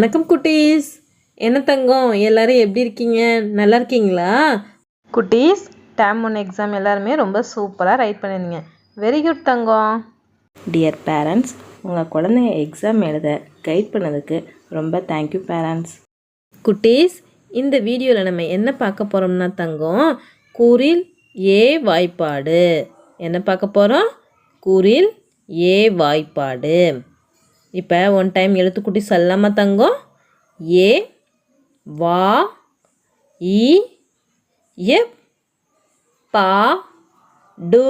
வணக்கம் குட்டீஸ். என்ன தங்கம்? எல்லாரும் எப்படி இருக்கீங்க? நல்லா இருக்கீங்களா? குட்டீஸ் டேம் ஒன் எக்ஸாம் எல்லாருமே ரொம்ப சூப்பராக ரைட் பண்ணிருந்தீங்க. வெரி குட் தங்கம். டியர் பேரண்ட்ஸ் உங்கள் குழந்தைய எக்ஸாம் எழுத கைட் பண்ணதுக்கு ரொம்ப தேங்க்யூ பேரண்ட்ஸ் குட்டீஸ் இந்த வீடியோவில் நம்ம என்ன பார்க்க போகிறோம்னா தங்கம்? கூறில் ஏ வாய்ப்பாடு. என்ன பார்க்க போகிறோம் கூறில் ஏ வாய்ப்பாடு. இப்போ ஒன் டைம் எழுத்துக்குட்டி சொல்லாமா தங்கம் ஏ வா இ எப் பா டு.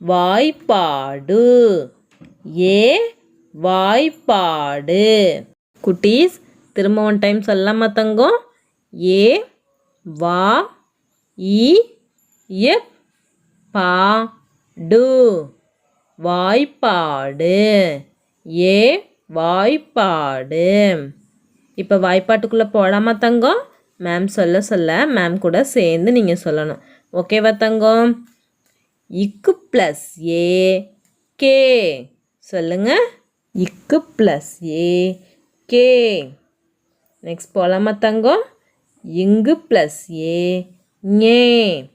வாய்ப்பாடு. ஏ வாய்ப்பாடு. குட்டீஸ் திரும்ப ஒன் டைம் சொல்லாம தங்கம் ஏ வா இ எப் பா டு. வாய்ப்பாடு. ஏ வாய்ப்பாடு. இப்போ வாய்ப்பாட்டுக்குள்ளே போடாமா தங்கம்? மேம் சொல்ல சொல்ல மேம் கூட சேர்ந்து நீங்கள் சொல்லணும். ஓகேவா தங்கம்? இக்கு ப்ளஸ் ஏ கே. சொல்லுங்க. இக்கு ப்ளஸ் ஏ கே. நெக்ஸ்ட் போகலாமா தங்கம்? இங்கு ப்ளஸ் ஏ ஞே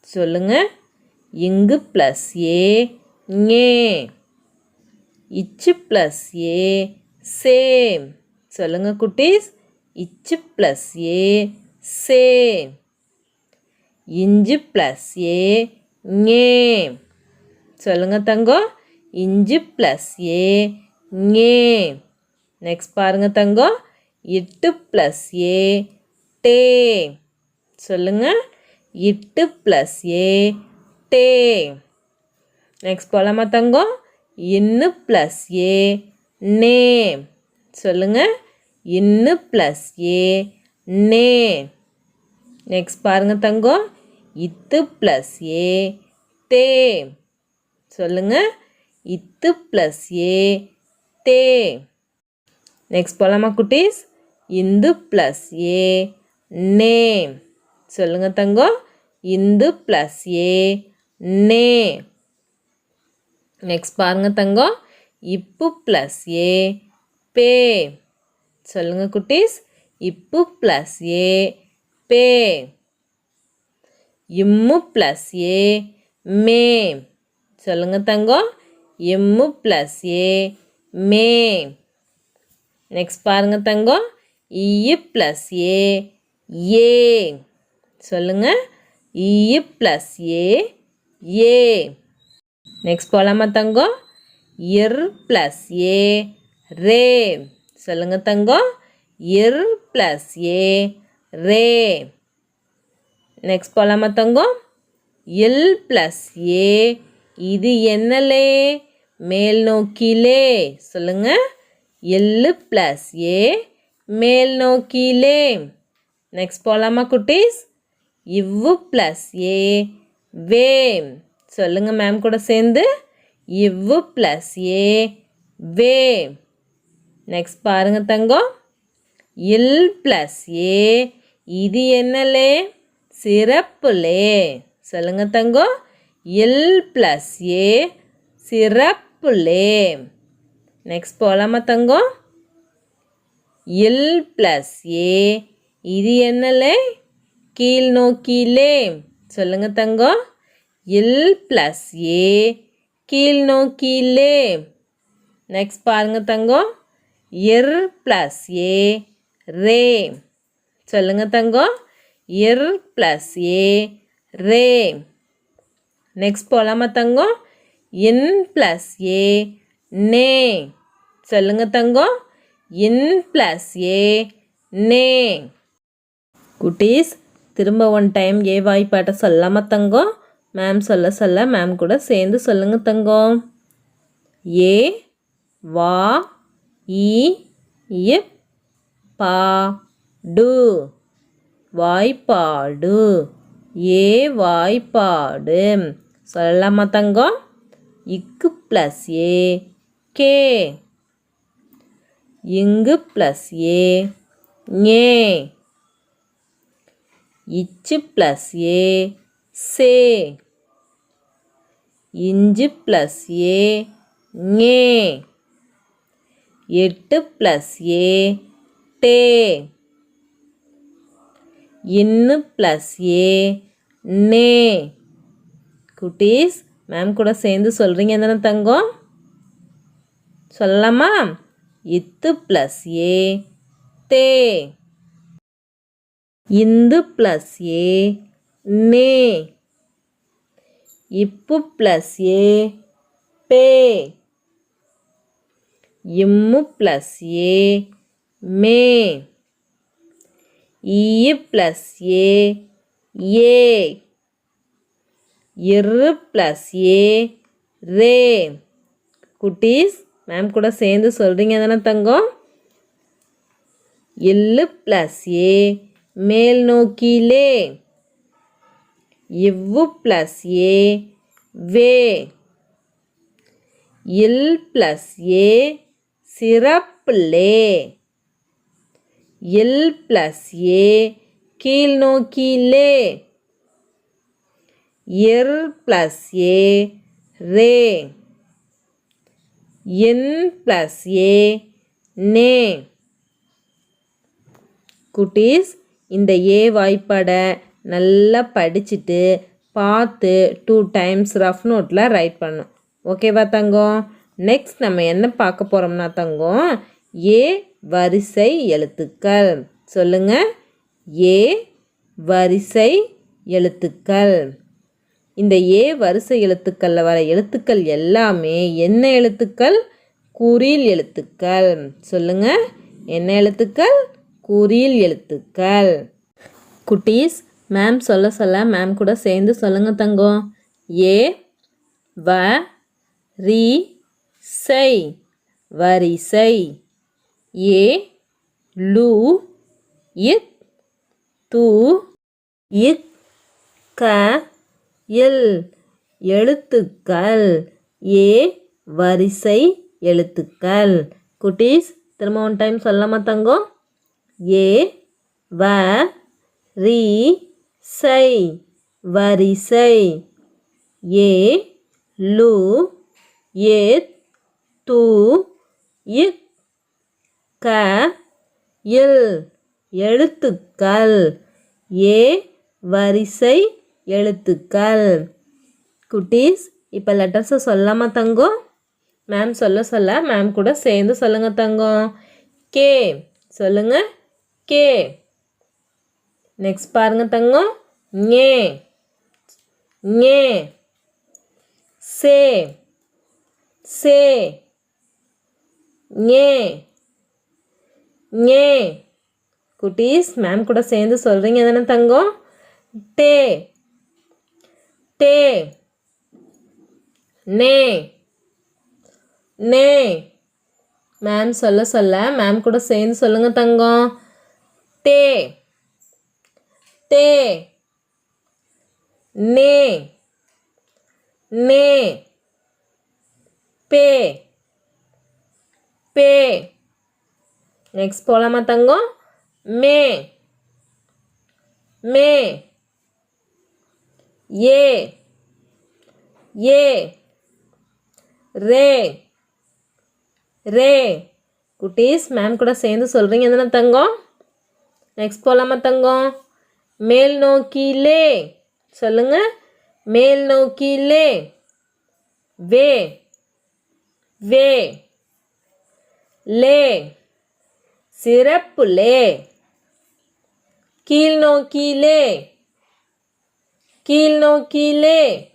சொல்லுங்க. இங்கு ப்ளஸ் ஏ ஞே இச்சு ப்ளஸ் ஏ சேம் சொல்லுங்க குட்டீஸ். இச்சு ப்ளஸ் ஏ சேம் இஞ்சு ப்ளஸ் ஏ ஞே சொல்லுங்க தங்கம் இஞ்சு ப்ளஸ் ஏ ஞே நெக்ஸ்ட் பாருங்க தங்கம் எட்டு ப்ளஸ் ஏ டே சொல்லுங்க. எட்டு ப்ளஸ் ஏ டே நெக்ஸ்ட் போகலாமா தங்கம் இன்னு ப்ளஸ் ஏ நே சொல்லுங்க. இன்னு ப்ளஸ் ஏ நே நெக்ஸ்ட் பாருங்க தங்கம். இத்து ப்ளஸ் ஏ தே சொல்லுங்க. இத்து ப்ளஸ் ஏ தே நெக்ஸ்ட் போகலாமா குட்டீஸ்? இந்து ப்ளஸ் ஏ நே சொல்லுங்க தங்கம். இந்து ப்ளஸ் ஏ நே நெக்ஸ்ட் பாருங்க தங்கம். இப்பு ப்ளஸ் ஏ பே. சொல்லுங்க குட்டீஸ். இப்பு ப்ளஸ் ஏ பே. இம்மு ப்ளஸ் ஏ மே. சொல்லுங்க தங்கம். எம்மு ப்ளஸ் ஏ மே. நெக்ஸ்ட் பாருங்க தங்கம். இ ப்ளஸ் ஏ ஏ. சொல்லுங்க. இ ப்ளஸ் ஏ ஏ. நெக்ஸ்ட் போகலாமா தங்கம் இர் ப்ளஸ் ஏ ரே. சொல்லுங்க தங்கம் இர் ப்ளஸ் ஏ ரே. நெக்ஸ்ட் போகலாமா தங்கம் எல் ப்ளஸ் ஏ இது என்னலே? மேல் நோக்கிலே. சொல்லுங்க. எல்லு ப்ளஸ் ஏ மேல் நோக்கிலே. நெக்ஸ்ட் போகலாமா குட்டீஸ்? இவ்வு ப்ளஸ் ஏ வேம் சொல்லுங்க மேம் கூட சேர்ந்து. இவ்வு ப்ளஸ் ஏ வே நெக்ஸ்ட் பாருங்க தங்கம். இல் ப்ளஸ் ஏ இது என்னலே? சிறப்புலே. சொல்லுங்க தங்கம். இல் ப்ளஸ் ஏ சிறப்புலே. நெக்ஸ்ட் போகலாமா தங்கம்? இல் ப்ளஸ் ஏ இது என்னலே? கீழ் நோக்கிலே. சொல்லுங்க தங்கம். இல் ப்ளஸ் ஏ கீழ் நோக்கிலே நெக்ஸ்ட் பாருங்க தங்கம். எர் ப்ளஸ் ஏ ரே. சொல்லுங்க தங்கம். எர் ப்ளஸ் ஏ ரே. நெக்ஸ்ட் போகலாமா தங்கம்? இன் ப்ளஸ் ஏ நே. சொல்லுங்க தங்கம். இன் ப்ளஸ் ஏ நே. குட்டீஸ் திரும்ப ஒன் டைம் ஏ வாய்ப்பாட்டை சொல்லாமா தங்கம். மேம் சொல்ல சொல்ல மேம் கூட சேர்ந்து சொல்லுங்க தங்கம். ஏ வா இ இப் பா டு. வாய்ப்பாடு. ஏ வாய்ப்பாடு. சொல்லலாமா தங்கம்? இக்கு ப்ளஸ் ஏ கே. இங்கு ப்ளஸ் ஏ ஏ இச்சு ப்ளஸ் ஏ சே. இஞ்சு ப்ளஸ் ஏ ஞே எட்டு ப்ளஸ் ஏ டே. இன்னு ப்ளஸ் ஏ நே. குட்டீஸ் மேம் கூட சேர்ந்து சொல்கிறீங்க தானே தங்கம்? சொல்லலாமா? இத்து ப்ளஸ் ஏ தே இந்து ப்ளஸ் ஏ நே. இப்பு ப்ளஸ் ஏ பே. இம்மு ப்ளஸ் ஏ மே. ஈ ப்ளஸ் ஏ ஏ. இரு ப்ளஸ் ஏ ரே. குட்டீஸ் மேம் கூட சேர்ந்து சொல்கிறீங்க தானே தங்கம்? எள்ளு ப்ளஸ் ஏ மேல் நோக்கிலே. இவ்வு ப்ளஸ் ஏ வே. இல் ப்ளஸ் ஏ சிறப்புலே இல் ப்ளஸ் ஏ கீழ் நோக்கிலே இர் plus A ray. N plus ஏ நே. குட்டீஸ் இந்த ஏ வாய்ப்பட நல்லா படிச்சுட்டு பார்த்து டூ டைம்ஸ் ரஃப் நோட்டில் ரைட் பண்ணும் ஓகேவா தங்கம்? நெக்ஸ்ட் நம்ம என்ன பார்க்க போகிறோம்னா தங்கம்? ஏ வரிசை எழுத்துக்கள். சொல்லுங்கள் ஏ வரிசை எழுத்துக்கள். இந்த ஏ வரிசை எழுத்துக்களில் வர எழுத்துக்கள் எல்லாமே என்ன எழுத்துக்கள்? குறில் எழுத்துக்கள். சொல்லுங்கள் என்ன எழுத்துக்கள்? குறில் எழுத்துக்கள். குட்டீஸ் மேம் சொல்ல சொல்ல மேம் கூட சேர்ந்து சொல்லுங்க தங்கம் ஏ வ ரி சை வரிசை. ஏ லு இத் து இக் க இல் எழுத்துக்கள். ஏ வரிசை எழுத்துக்கள். குட்டீஸ் திரும்ப ஒன் டைம் சொல்லாமா தங்கம் ஏ வ ரி சை வரிசை. ஏ லு ஏ து இக். க இல் எழுத்துக்கள். ஏ வரிசை எழுத்துக்கள். குட்டீஸ் இப்போ லெட்டர்ஸை சொல்லாமா தங்கம் மேம் சொல்ல சொல்ல மேம் கூட சேர்ந்து சொல்லுங்கள் தங்கம் கே சொல்லுங்கள் கே. நெக்ஸ்ட் பாருங்க தங்கம். ஞே. ஞே. சே. சே. ஞே. ஞே. குட்டீஸ் மேம் கூட சேர்ந்து சொல்கிறீங்க தானே தங்கம்? டே. டே. நே. நே. மேம் சொல்ல சொல்ல மேம் கூட சேர்ந்து சொல்லுங்க தங்கம். டே. டே நே. நே. பே. பே. நெக்ஸ்ட் போகலாமா தங்கம்? மே. மே. ஏ. ஏ. ரே. ரே. குட்டீஸ் மேம் கூட சேர்ந்து சொல்கிறீங்க என்ன தங்கம்? நெக்ஸ்ட் போகலாமா தங்கம்? மேல் நோக்கிலே. சொல்லுங்க. மேல் நோக்கிலே. வே. வே. லே. சிறப்புலே கீழ் நோக்கிலே. கீழ் நோக்கிலே.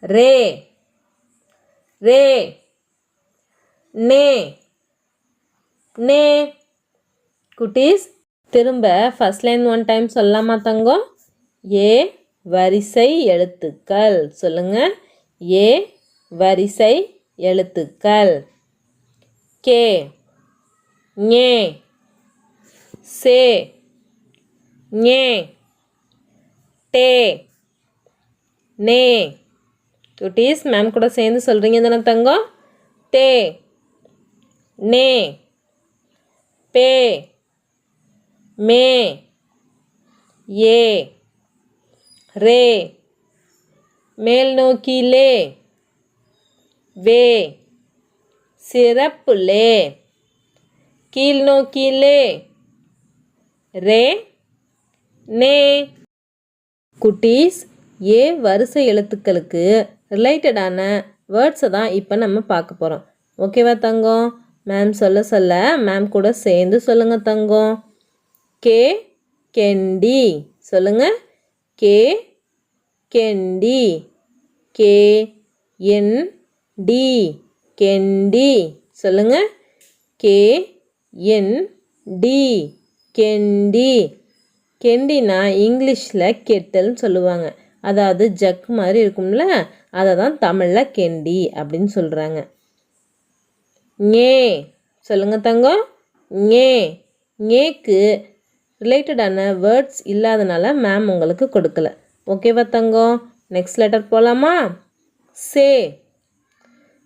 ரே. ரே. நே. நே. குட்டீஸ். திரும்ப ஃபர்ஸ்ட் லைன் ஒன் டைம் சொல்லலாமா தங்கம்? ஏ வரிசை எழுத்துக்கள். சொல்லுங்க. ஏ வரிசை எழுத்துக்கள். கே. ஞே. சே. ஞே. டே. நே. குட்டீஸ் மேம் கூட சேர்ந்து சொல்கிறீங்க தானே தங்கம்? டே. நே. பே. மே. ஏ. ரே. மேல் நோக்கிலே வே. சிறப்புலே கீழ்நோக்கிலே ரே. நே. குட்டீஸ் ஏ வரிசை எழுத்துக்களுக்கு ரிலேட்டடான வேர்ட்ஸை தான் இப்போ நம்ம பார்க்க போகிறோம் ஓகேவா தங்கம்? மேம் சொல்ல சொல்ல மேம் கூட சேர்ந்து சொல்லுங்கள் தங்கம். கே கெண்டி. சொல்லுங்க. கே கெண்டி. கே என் டி கெண்டி. சொல்லுங்க. கே என் டி கெண்டி. கெண்டினா இங்கிலீஷில் கெட்டல்னு சொல்லுவாங்க. அதாவது ஜக் மாதிரி இருக்கும்ல அதை தான் தமிழில் கெண்டி அப்படின்னு சொல்கிறாங்க ஞே சொல்லுங்கள் தங்கம். ஞே ஞேக்கு ரிலேட்டடான வேர்ட்ஸ் இல்லாதனால மேம் உங்களுக்கு கொடுக்கல. ஓகேவா தங்கம்? நெக்ஸ்ட் லெட்டர் போகலாமா சே.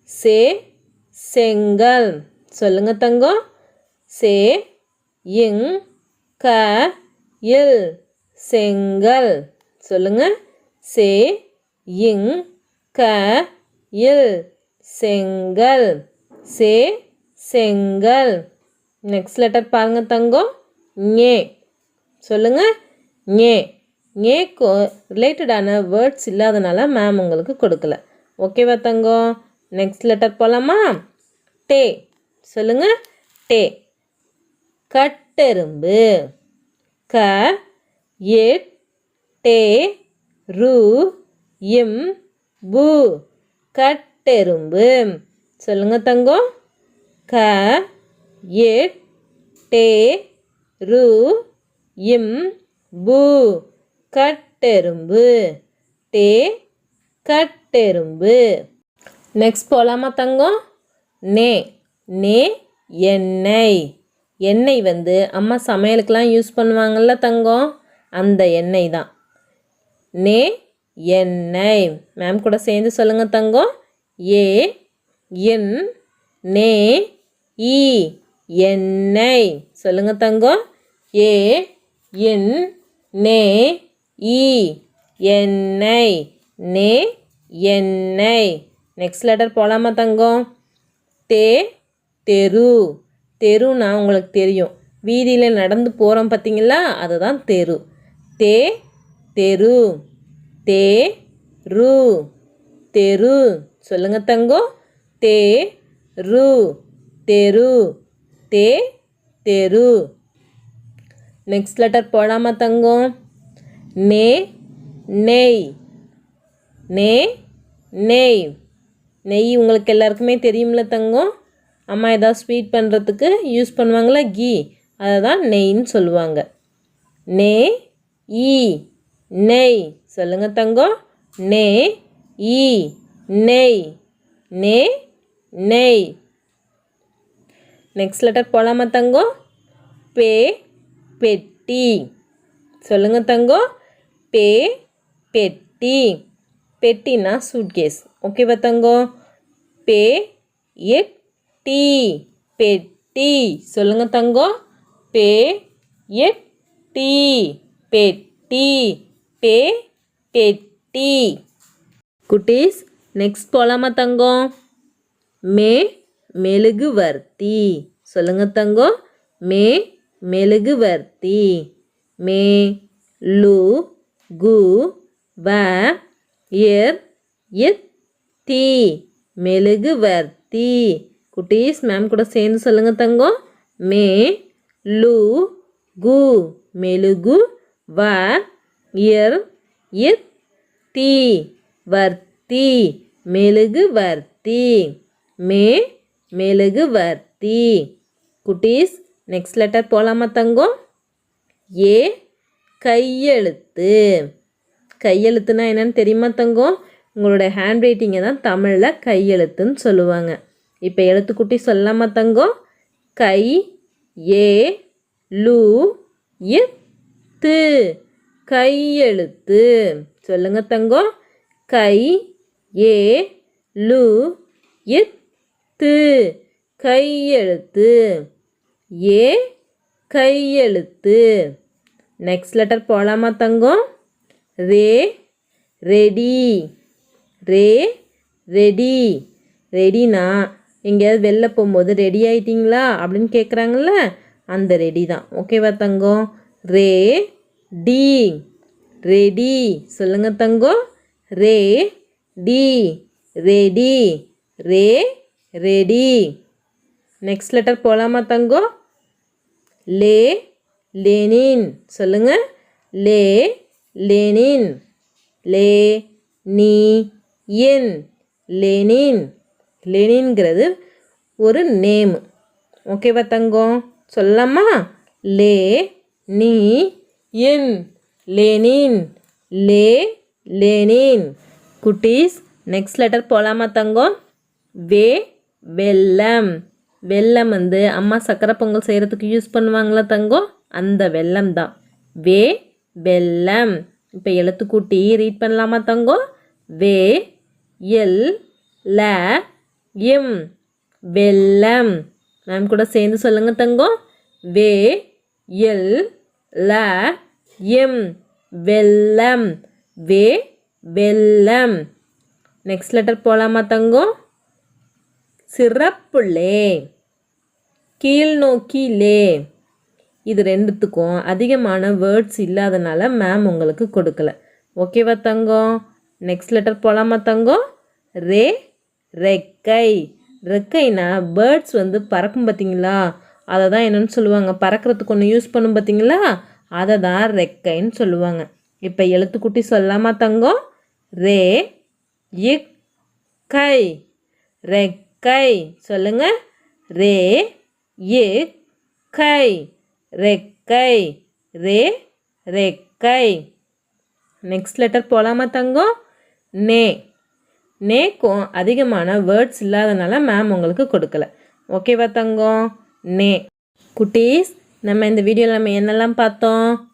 சே செங்கல். சொல்லுங்க தங்கம். சே இங் க இல். செங்கல். சொல்லுங்க. சே இங் க இல். செங்கல். சே செங்கல். நெக்ஸ்ட் லெட்டர் பாருங்க தங்கம். ஞே. சொல்லுங்கள் ஞே ஞேக்கு ரிலேட்டடான வேர்ட்ஸ் இல்லாதனால மேம் உங்களுக்கு கொடுக்கல. ஓகேவா தங்கம் நெக்ஸ்ட் லெட்டர் போகலாமா டே. சொல்லுங்கள் டே. கட்டெரும்பு. க. எட் டே. ரு. இம் பு. கட்டெரும்பு. சொல்லுங்கள் தங்கம் க. எட் டே. ரு. இம் பு கட்டெரும்பு. டே கட்டெரும்பு. நெக்ஸ்ட் போகலாமா தங்கம்? நே நே எண்ணெய். எண்ணெய் வந்து அம்மா சமையலுக்கெலாம் யூஸ் பண்ணுவாங்கள்ல தங்கம்? அந்த எண்ணெய் தான். நே எண்ணெய். மேம் கூட சேர்ந்து சொல்லுங்கள் தங்கம். ஏ என் நே இ எண்ணெய். சொல்லுங்கள் தங்கம். ஏ என் நே இ என்னை நே என்னை. நெக்ஸ்ட் லெட்டர் போகலாமா தங்கம்? தே தெரு. தெருனா உங்களுக்கு தெரியும். வீதியில் நடந்து போகிறோம் பார்த்தீங்களா அதுதான் தெரு. தே தெரு. தே ரு. தெரு. சொல்லுங்கள் தங்கம் தே ரு. தெரு. தே தெரு. நெக்ஸ்ட் லெட்டர் போடாமா தங்கம் நே நெய். நே நெய். நெய் உங்களுக்கு எல்லாருக்குமே தெரியும்ல தங்கம். அம்மா ஏதாவது ஸ்வீட் பண்ணுறதுக்கு யூஸ் பண்ணுவாங்களா? கீ. அதை தான் நெய்ன்னு சொல்லுவாங்க. நே ஈ நெய். சொல்லுங்கள் தங்கம். நே ஈ நெய். நே நெய். நெக்ஸ்ட் லெட்டர் போகலாமா தங்கம் பே பெட்டி. சொல்லுங்க தங்கம் பே பெட்டி. பெட்டினா சூட்கேஸ். ஓகேவா தங்கம் பே எட் டீ பெட்டி. சொல்லுங்க தங்கம் பே எட் டீ பெட்டி. பே பெட்டி. குட்டீஸ் நெக்ஸ்ட் போகலாமா தங்கம் மே மெழுகுவர்த்தி. சொல்லுங்க தங்கம் மே மெழுகுவர்த்தி. மே லு கு வ இர் இத் தி மெழுகுவர்த்தி. குட்டீஸ் மேம் கூட சேர்ந்து சொல்லுங்க தங்கம். மே லு கு மெழுகு. வ இர் இத் தி வர்த்தி. மெழுகு வர்த்தி மே. மெழுகு வர்த்தி குட்டீஸ் நெக்ஸ்ட் லெட்டர் போகலாமா தங்கம்? ஏ கையெழுத்து. கையெழுத்துனா என்னன்னு தெரியுமா தங்கம்? உங்களோட ஹேண்ட் ரைட்டிங்கை தான் தமிழில் கையெழுத்துன்னு சொல்லுவாங்க. இப்போ எழுத்துக்குட்டி சொல்லாமா தங்கம்? கை ஏ லு து கையெழுத்து. சொல்லுங்க தங்கம். கை ஏ லு து கையெழுத்து. ஏ கையெழுத்து. நெக்ஸ்ட் லெட்டர் போகலாமா தங்கம்? ரே ரெடி. ரே ரெடி. ரெடினா எங்கேயாவது வெளில போகும்போது ரெடி ஆகிட்டிங்களா அப்படின்னு கேட்குறாங்கல்ல அந்த ரெடி தான். ஓகேவா தங்கம்? ரே டி. ரெடி. சொல்லுங்கள் தங்கம். ரே டி. ரெடி. ரே ரெடி. நெக்ஸ்ட் லெட்டர் போகலாமா தங்கோ? லே லேனின். சொல்லுங்க. லே லேனின். லே நீ என். லேனின். லெனின்ங்கிறது ஒரு நேம். ஓகேவா தங்கம் சொல்லலாமா? லே நீ என். லேனின். லே லேனின். குட்டீஸ் நெக்ஸ்ட் லெட்டர் போகலாமா தங்கம் வே வெல்லம் வெல்லம் வந்து அம்மா சக்கரை பொங்கல் செய்கிறதுக்கு யூஸ் பண்ணுவாங்களா தங்கம்? அந்த வெல்லம் தான். வே வெல்லம். இப்போ எழுத்துக்கூட்டி ரீட் பண்ணலாமா தங்கம்? வே எல் ல எம். வெல்லம். மேம் கூட சேர்ந்து சொல்லுங்கள் தங்கம். வே எல் ல எம். வெல்லம். வே வெல்லம். நெக்ஸ்ட் லெட்டர் போகலாமா தங்கம்? சிறப்புள்ளே. கீழ்நோக்கி லே. இது ரெண்டுத்துக்கும் அதிகமான வேர்ட்ஸ் இல்லாதனால மேம் உங்களுக்கு கொடுக்கல. ஓகேவா தங்கம் நெக்ஸ்ட் லெட்டர் போகலாமா தங்கம் ரே ரெக்கை. ரெக்கைனா பேர்ட்ஸ் வந்து பறக்கும் பார்த்தீங்களா அதை தான் என்னென்னு சொல்லுவாங்க. பறக்கிறதுக்கு ஒன்று யூஸ் பண்ணும் பார்த்தீங்களா அதை தான் ரெக்கைன்னு சொல்லுவாங்க. இப்போ எழுத்துக்குட்டி சொல்லாமா தங்கம் ரே இக் கை ரெக் கை. சொல்லுங்க. ரே ஏ கை. ரெக்கை. ரே ரெக்கை. நெக்ஸ்ட் லெட்டர் போகலாமா தங்கம் நே. நேக்கும் அதிகமான வேர்ட்ஸ் இல்லாதனால மேம் உங்களுக்கு கொடுக்கல. ஓகேவா தங்கம் நே. குட்டீஸ் நம்ம இந்த வீடியோவில் நம்ம என்னெல்லாம் பார்த்தோம்?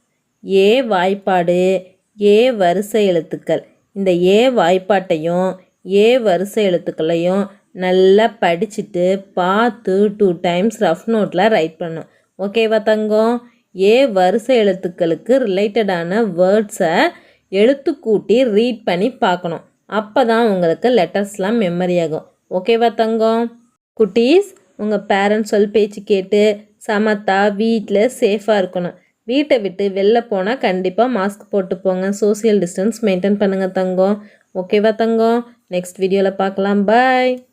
ஏ வாய்ப்பாடு ஏ வரிசை எழுத்துக்கள். இந்த ஏ வாய்ப்பாட்டையும் ஏ வரிசை எழுத்துக்களையும் நல்லா படிச்சுட்டு பார்த்து டூ டைம்ஸ் ரஃப் நோட்டில் ரைட் பண்ணும் ஓகேவா தங்கம்? ஏ வரிசை எழுத்துக்களுக்கு ரிலேட்டடான வேர்ட்ஸை எழுத்து கூட்டி ரீட் பண்ணி பார்க்கணும். அப்போ தான் உங்களுக்கு லெட்டர்ஸ்லாம் மெமரி ஆகும். ஓகேவா தங்கம்? குட்டீஸ் உங்கள் பேரண்ட்ஸ் சொல் பேச்சு கேட்டு சமத்தா வீட்டில் சேஃபாக இருக்கணும். வீட்டை விட்டு வெளில போனால் கண்டிப்பாக மாஸ்க் போட்டு போங்க. சோசியல் டிஸ்டன்ஸ் மெயின்டைன் பண்ணுங்கள் தங்கம். ஓகேவா தங்கம்? நெக்ஸ்ட் வீடியோவில் பார்க்கலாம். பாய்